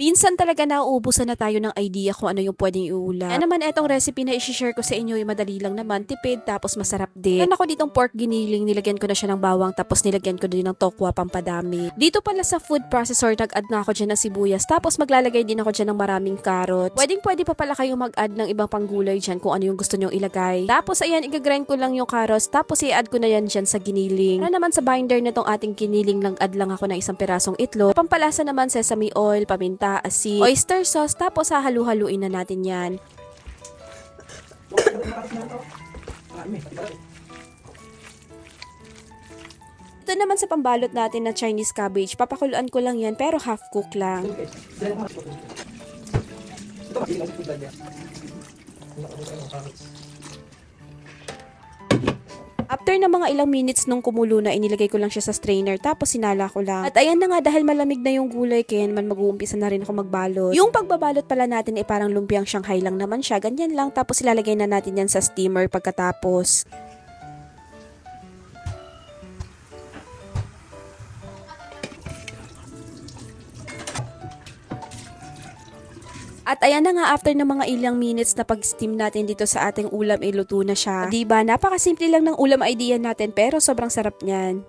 Minsan talaga nauubusan na tayo ng idea kung ano yung pwedeng iulam. Kaya naman etong recipe na isi-share ko sa inyo yung madali lang naman, tipid tapos masarap din. Meron ako ditong pork giniling, nilagyan ko na siya ng bawang tapos nilagyan ko din ng tokwa pampadami. Dito pala sa food processor, nag-add na ako dyan ng sibuyas tapos maglalagay din ako dyan ng maraming carrots. Pwedeng pwede pa pala kayo mag-add ng ibang panggulay dyan kung ano yung gusto nyong ilagay. Tapos ayan, igagrind ko lang yung carrots tapos i-add ko na yan dyan sa giniling. Para naman sa binder na tong ating giniling lang add lang ako ng isang pirasong itlog. Pampalasa naman sesame oil, paminta, asin, oyster sauce, tapos hahalu-haluin na natin yan. Ito naman sa pambalot natin na Chinese cabbage, papakuluan ko lang yan pero half cook lang. After na mga ilang minutes nung kumulo na, inilagay ko lang siya sa strainer tapos sinala ko lang. At ayan na nga dahil malamig na yung gulay kaya naman mag-uumpisa na rin ako magbalot. Yung pagbabalot pala natin ay parang lumpiang Shanghai lang naman siya, ganyan lang tapos ilalagay na natin yan sa steamer pagkatapos. At ayan na nga after ng mga ilang minutes na pag-steam natin dito sa ating ulam, iluto na siya. 'Di ba? Napakasimple lang ng ulam idea natin pero sobrang sarap niyan.